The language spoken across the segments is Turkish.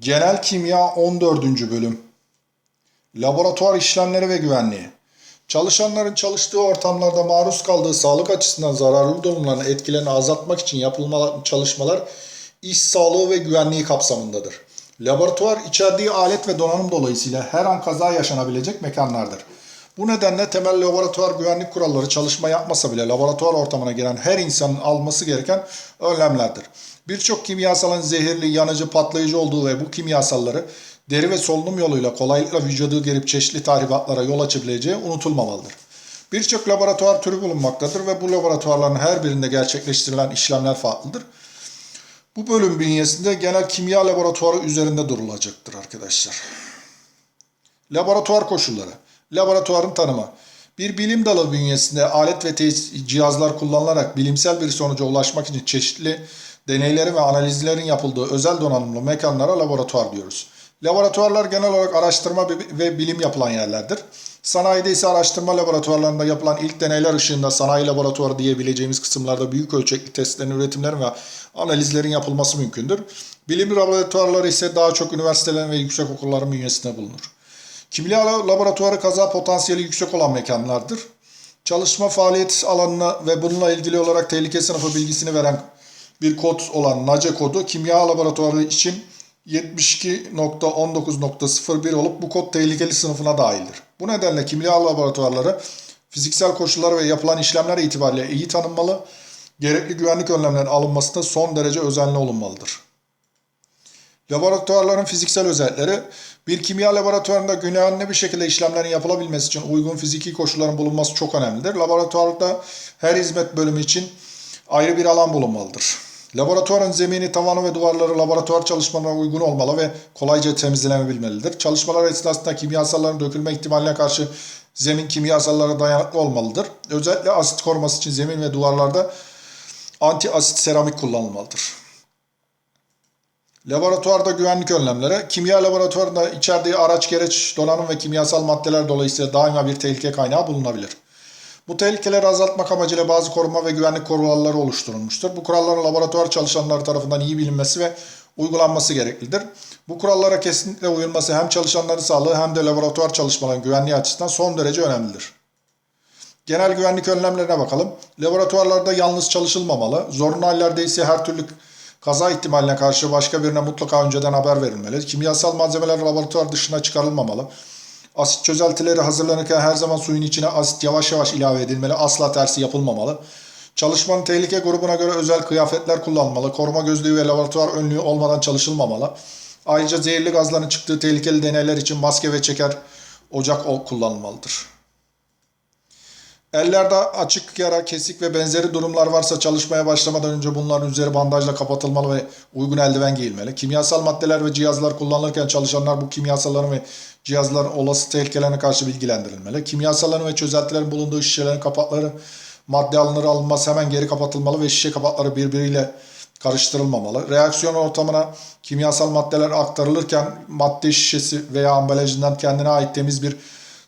Genel Kimya 14. Bölüm Laboratuvar işlemleri ve güvenliği Çalışanların çalıştığı ortamlarda maruz kaldığı sağlık açısından zararlı durumların etkilerini azaltmak için yapılmalı çalışmalar iş sağlığı ve güvenliği kapsamındadır. Laboratuvar içerdiği alet ve donanım dolayısıyla her an kaza yaşanabilecek mekanlardır. Bu nedenle temel laboratuvar güvenlik kuralları çalışma yapmasa bile laboratuvar ortamına giren her insanın alması gereken önlemlerdir. Birçok kimyasalın zehirli, yanıcı, patlayıcı olduğu ve bu kimyasalları deri ve solunum yoluyla kolaylıkla vücudu gelip çeşitli tahribatlara yol açabileceği unutulmamalıdır. Birçok laboratuvar türü bulunmaktadır ve bu laboratuvarların her birinde gerçekleştirilen işlemler farklıdır. Bu bölüm bünyesinde genel kimya laboratuvarı üzerinde durulacaktır arkadaşlar. Laboratuvar koşulları. Laboratuvarın tanımı. Bir bilim dalı bünyesinde alet ve cihazlar kullanılarak bilimsel bir sonuca ulaşmak için çeşitli deneylerin ve analizlerin yapıldığı özel donanımlı mekanlara laboratuvar diyoruz. Laboratuvarlar genel olarak araştırma ve bilim yapılan yerlerdir. Sanayide ise araştırma laboratuvarlarında yapılan ilk deneyler ışığında sanayi laboratuvarı diyebileceğimiz kısımlarda büyük ölçekli testlerin, üretimlerin ve analizlerin yapılması mümkündür. Bilim laboratuvarları ise daha çok üniversitelerin ve yüksek okulların bünyesinde bulunur. Kimya laboratuvarı kaza potansiyeli yüksek olan mekanlardır. Çalışma faaliyet alanına ve bununla ilgili olarak tehlike sınıfı bilgisini veren bir kod olan NACE kodu kimya laboratuvarı için 72.19.01 olup bu kod tehlikeli sınıfına dahildir. Bu nedenle kimya laboratuvarları fiziksel koşullar ve yapılan işlemler itibariyle iyi tanınmalı, gerekli güvenlik önlemlerinin alınmasında son derece özenli olunmalıdır. Laboratuvarların fiziksel özellikleri bir kimya laboratuvarında güvenli bir şekilde işlemlerin yapılabilmesi için uygun fiziki koşulların bulunması çok önemlidir. Laboratuvarda her hizmet bölümü için ayrı bir alan bulunmalıdır. Laboratuvarın zemini, tavanı ve duvarları laboratuvar çalışmalarına uygun olmalı ve kolayca temizlenebilmelidir. Çalışmalar esnasında kimyasalların dökülme ihtimaline karşı zemin kimyasallara dayanıklı olmalıdır. Özellikle asit koruması için zemin ve duvarlarda anti asit seramik kullanılmalıdır. Laboratuvarda güvenlik önlemleri, kimya laboratuvarında içerdiği araç gereç, donanım ve kimyasal maddeler dolayısıyla daima bir tehlike kaynağı bulunabilir. Bu tehlikeleri azaltmak amacıyla bazı koruma ve güvenlik kuralları oluşturulmuştur. Bu kuralların laboratuvar çalışanları tarafından iyi bilinmesi ve uygulanması gereklidir. Bu kurallara kesinlikle uyulması hem çalışanların sağlığı hem de laboratuvar çalışmalarının güvenliği açısından son derece önemlidir. Genel güvenlik önlemlerine bakalım. Laboratuvarlarda yalnız çalışılmamalı. Zorunlu hallerde ise her türlü kaza ihtimaline karşı başka birine mutlaka önceden haber verilmeli. Kimyasal malzemeler laboratuvar dışına çıkarılmamalı. Asit çözeltileri hazırlanırken her zaman suyun içine asit yavaş yavaş ilave edilmeli. Asla tersi yapılmamalı. Çalışmanın tehlike grubuna göre özel kıyafetler kullanılmalı. Koruma gözlüğü ve laboratuvar önlüğü olmadan çalışılmamalı. Ayrıca zehirli gazların çıktığı tehlikeli deneyler için maske ve çeker ocak kullanılmalıdır. Ellerde açık yara, kesik ve benzeri durumlar varsa çalışmaya başlamadan önce bunların üzeri bandajla kapatılmalı ve uygun eldiven giyilmeli. Kimyasal maddeler ve cihazlar kullanılırken çalışanlar bu kimyasalların ve cihazların olası tehlikelerine karşı bilgilendirilmeli. Kimyasalların ve çözeltilerin bulunduğu şişelerin kapakları madde alınır alınmaz hemen geri kapatılmalı ve şişe kapakları birbiriyle karıştırılmamalı. Reaksiyon ortamına kimyasal maddeler aktarılırken madde şişesi veya ambalajından kendine ait temiz bir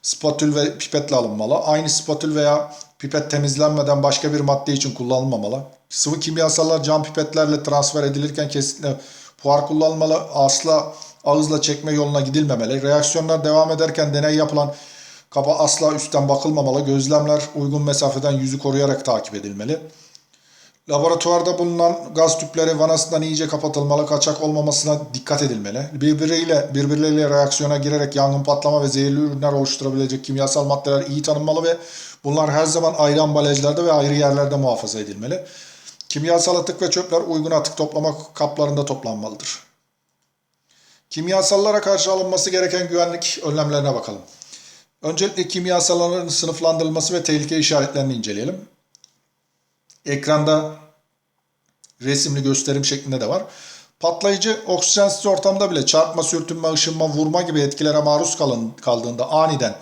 spatül ve pipetle alınmalı. Aynı spatül veya pipet temizlenmeden başka bir madde için kullanılmamalı. Sıvı kimyasallar cam pipetlerle transfer edilirken kesinlikle puar kullanılmalı. Asla ağızla çekme yoluna gidilmemeli. Reaksiyonlar devam ederken deney yapılan kaba asla üstten bakılmamalı. Gözlemler uygun mesafeden yüzü koruyarak takip edilmeli. Laboratuvarda bulunan gaz tüpleri vanasından iyice kapatılmalı, kaçak olmamasına dikkat edilmeli. Birbiriyle, birbirleriyle reaksiyona girerek yangın, patlama ve zehirli ürünler oluşturabilecek kimyasal maddeler iyi tanınmalı ve bunlar her zaman ayrı ambalajlarda ve ayrı yerlerde muhafaza edilmeli. Kimyasal atık ve çöpler uygun atık toplama kaplarında toplanmalıdır. Kimyasallara karşı alınması gereken güvenlik önlemlerine bakalım. Öncelikle kimyasalların sınıflandırılması ve tehlike işaretlerini inceleyelim. Ekranda resimli gösterim şeklinde de var. Patlayıcı oksijensiz ortamda bile çarpma, sürtünme, ışınma, vurma gibi etkilere maruz kalın, kaldığında aniden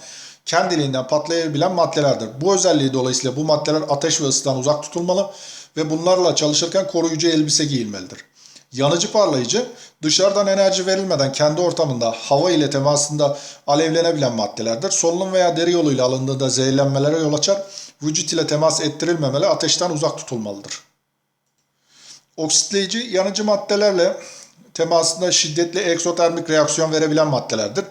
kendiliğinden patlayabilen maddelerdir. Bu özelliği dolayısıyla bu maddeler ateş ve ısıdan uzak tutulmalı ve bunlarla çalışırken koruyucu elbise giyilmelidir. Yanıcı parlayıcı dışarıdan enerji verilmeden kendi ortamında hava ile temasında alevlenebilen maddelerdir. Solunum veya deri yoluyla alındığında zehirlenmelere yol açar. Vücut ile temas ettirilmemeli, ateşten uzak tutulmalıdır. Oksitleyici yanıcı maddelerle temasında şiddetli egzotermik reaksiyon verebilen maddelerdir.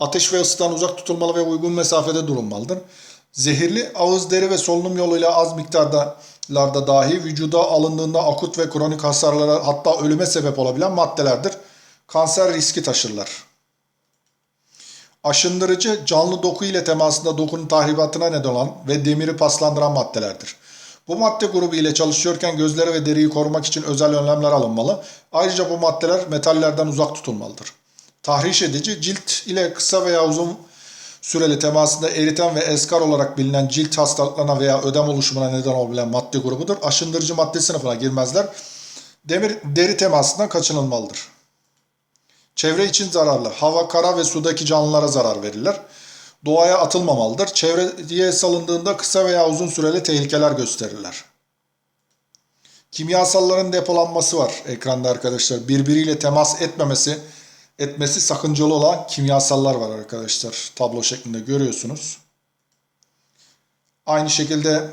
Ateş ve ısıdan uzak tutulmalı ve uygun mesafede durulmalıdır. Zehirli ağız, deri ve solunum yoluyla az miktarlarda dahi vücuda alındığında akut ve kronik hasarlara hatta ölüme sebep olabilen maddelerdir. Kanser riski taşırlar. Aşındırıcı canlı doku ile temasında dokunun tahribatına neden olan ve demiri paslandıran maddelerdir. Bu madde grubu ile çalışıyorken gözleri ve deriyi korumak için özel önlemler alınmalı. Ayrıca bu maddeler metallerden uzak tutulmalıdır. Tahriş edici cilt ile kısa veya uzun süreli temasında eriten ve eskar olarak bilinen cilt hastalıklarına veya ödem oluşumuna neden olabilen madde grubudur. Aşındırıcı madde sınıfına girmezler. Demir deri temasından kaçınılmalıdır. Çevre için zararlı. Hava, kara ve sudaki canlılara zarar verirler. Doğaya atılmamalıdır. Çevreye salındığında kısa veya uzun süreli tehlikeler gösterirler. Kimyasalların depolanması var ekranda arkadaşlar. Birbiriyle temas etmemesi, etmesi sakıncalı olan kimyasallar var arkadaşlar. Tablo şeklinde görüyorsunuz. Aynı şekilde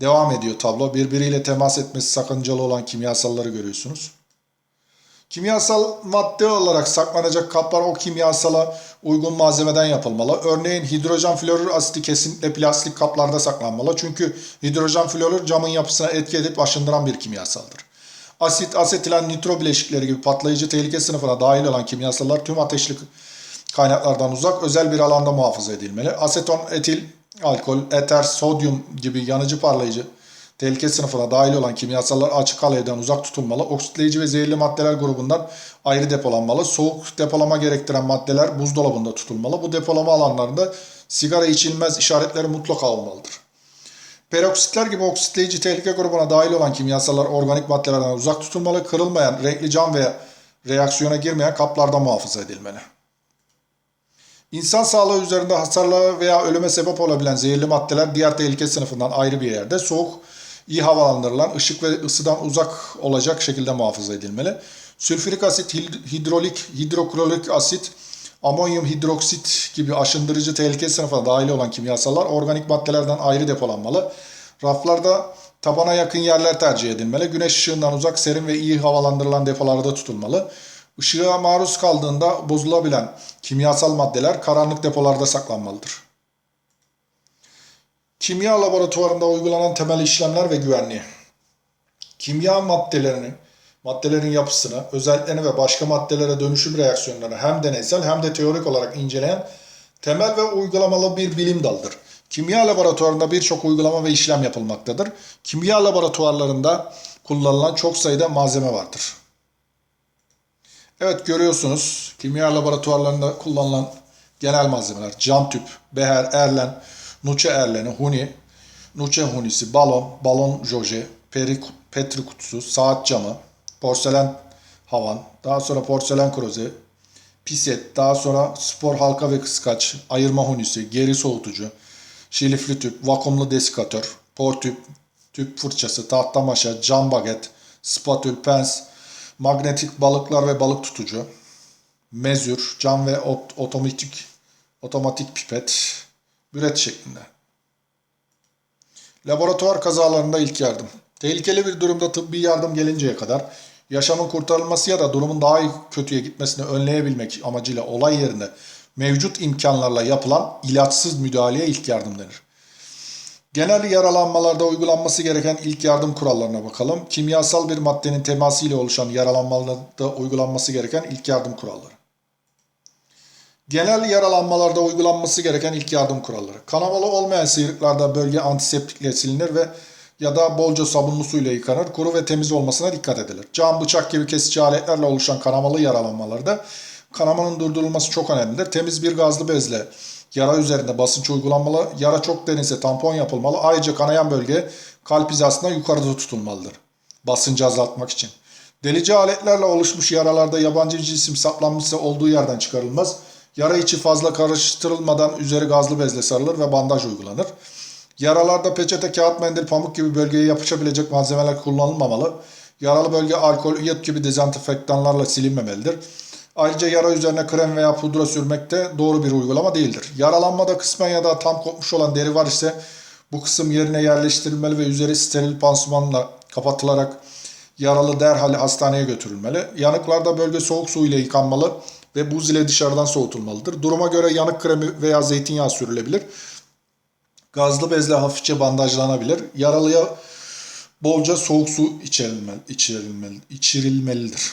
devam ediyor tablo. Birbiriyle temas etmesi sakıncalı olan kimyasalları görüyorsunuz. Kimyasal madde olarak saklanacak kaplar o kimyasala uygun malzemeden yapılmalı. Örneğin hidrojen florür asiti kesinlikle plastik kaplarda saklanmalı. Çünkü hidrojen florür camın yapısına etki edip aşındıran bir kimyasaldır. Asit, asetilen, nitro bileşikleri gibi patlayıcı tehlike sınıfına dahil olan kimyasallar tüm ateşli kaynaklardan uzak özel bir alanda muhafaza edilmeli. Aseton, etil, alkol, eter, sodyum gibi yanıcı parlayıcı tehlike sınıfına dahil olan kimyasallar açık alaydan uzak tutulmalı. Oksitleyici ve zehirli maddeler grubundan ayrı depolanmalı. Soğuk depolama gerektiren maddeler buzdolabında tutulmalı. Bu depolama alanlarında sigara içilmez işaretleri mutlaka olmalıdır. Peroksitler gibi oksitleyici tehlike grubuna dahil olan kimyasallar organik maddelerden uzak tutulmalı. Kırılmayan, renkli cam veya reaksiyona girmeyen kaplarda muhafaza edilmeli. İnsan sağlığı üzerinde hasarlara veya ölüme sebep olabilen zehirli maddeler diğer tehlike sınıfından ayrı bir yerde soğuk, iyi havalandırılan, ışık ve ısıdan uzak olacak şekilde muhafaza edilmeli. Sülfürik asit, hidrolik, hidroklorik asit, amonyum hidroksit gibi aşındırıcı tehlike sınıfına dahil olan kimyasallar organik maddelerden ayrı depolanmalı. Raflarda tabana yakın yerler tercih edilmeli. Güneş ışığından uzak, serin ve iyi havalandırılan depolarda tutulmalı. Işığa maruz kaldığında bozulabilen kimyasal maddeler karanlık depolarda saklanmalıdır. Kimya laboratuvarında uygulanan temel işlemler ve güvenliği. Kimya maddelerini, maddelerin yapısını, özelliklerini ve başka maddelere dönüşüm reaksiyonlarını hem deneysel hem de teorik olarak inceleyen temel ve uygulamalı bir bilim dalıdır. Kimya laboratuvarında birçok uygulama ve işlem yapılmaktadır. Kimya laboratuvarlarında kullanılan çok sayıda malzeme vardır. Evet görüyorsunuz kimya laboratuvarlarında kullanılan genel malzemeler cam tüp, beher, erlen, nuçe erleni, huni, nuçe hunisi, balon, balon joje, peri, petri kutusu, saat camı, porselen havan, daha sonra porselen kroze, piset, daha sonra spor halka ve kıskaç, ayırma hunisi, geri soğutucu, şilifli tüp, vakumlu desikatör, por tüp, tüp fırçası, tahta maşa, cam baget, spatül, pens, magnetik balıklar ve balık tutucu, mezür, cam ve ot- otomatik otomatik pipet, büret şeklinde. Laboratuvar kazalarında ilk yardım. Tehlikeli bir durumda tıbbi yardım gelinceye kadar yaşamın kurtarılması ya da durumun daha kötüye gitmesini önleyebilmek amacıyla olay yerinde mevcut imkanlarla yapılan ilaçsız müdahaleye ilk yardım denir. Genel yaralanmalarda uygulanması gereken ilk yardım kurallarına bakalım. Kimyasal bir maddenin teması ile oluşan yaralanmalarda uygulanması gereken ilk yardım kuralları. Genel yaralanmalarda uygulanması gereken ilk yardım kuralları. Kanamalı olmayan sıyrıklarda bölge antiseptikle silinir ve ya da bolca sabunlu suyla yıkanır. Kuru ve temiz olmasına dikkat edilir. Cam, bıçak gibi kesici aletlerle oluşan kanamalı yaralanmalarda kanamanın durdurulması çok önemlidir. Temiz bir gazlı bezle Yara üzerinde basınç uygulanmalı. Yara çok derinse tampon yapılmalı. Ayrıca kanayan bölge kalp hizasında yukarıda tutulmalıdır. Basıncı azaltmak için. Delici aletlerle oluşmuş yaralarda yabancı cisim saplanmışsa olduğu yerden çıkarılmaz. Yara içi fazla karıştırılmadan üzeri gazlı bezle sarılır ve bandaj uygulanır. Yaralarda peçete, kağıt, mendil, pamuk gibi bölgeye yapışabilecek malzemeler kullanılmamalı. Yaralı bölge alkol, iyot gibi dezenfektanlarla silinmemelidir. Ayrıca yara üzerine krem veya pudra sürmek de doğru bir uygulama değildir. Yaralanmada kısmen ya da tam kopmuş olan deri var ise bu kısım yerine yerleştirilmeli ve üzeri steril pansumanla kapatılarak Yaralı derhal hastaneye götürülmeli. Yanıklarda bölge soğuk su ile yıkanmalı ve buz ile dışarıdan soğutulmalıdır. Duruma göre yanık kremi veya zeytinyağı sürülebilir. Gazlı bezle hafifçe bandajlanabilir. Yaralıya bolca soğuk su içirilmeli, içirilmeli, içirilmelidir.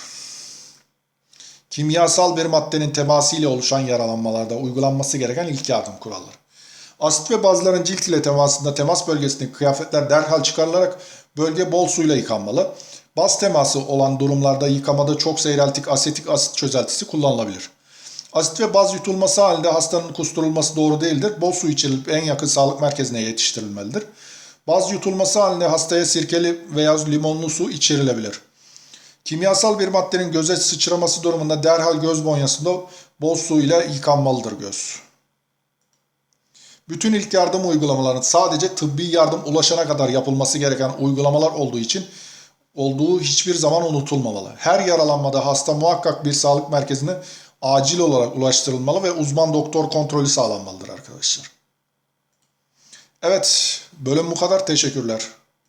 Kimyasal bir maddenin temasıyla oluşan yaralanmalarda uygulanması gereken ilk yardım kuralları. Asit ve bazların cilt ile temasında temas bölgesindeki kıyafetler derhal çıkarılarak bölge bol suyla yıkanmalı. Baz teması olan durumlarda yıkamada çok seyreltik asetik asit çözeltisi kullanılabilir. Asit ve baz yutulması halinde hastanın kusturulması doğru değildir. Bol su içirilip en yakın sağlık merkezine yetiştirilmelidir. Baz yutulması halinde hastaya sirkeli veya limonlu su içirilebilir. Kimyasal bir maddenin göze sıçraması durumunda derhal göz bonyasında bol su ile yıkanmalıdır göz. Bütün ilk yardım uygulamalarının sadece tıbbi yardım ulaşana kadar yapılması gereken uygulamalar olduğu için olduğu hiçbir zaman unutulmamalı. Her yaralanmada hasta muhakkak bir sağlık merkezine acil olarak ulaştırılmalı ve uzman doktor kontrolü sağlanmalıdır arkadaşlar. Evet, bölüm bu kadar. Teşekkürler.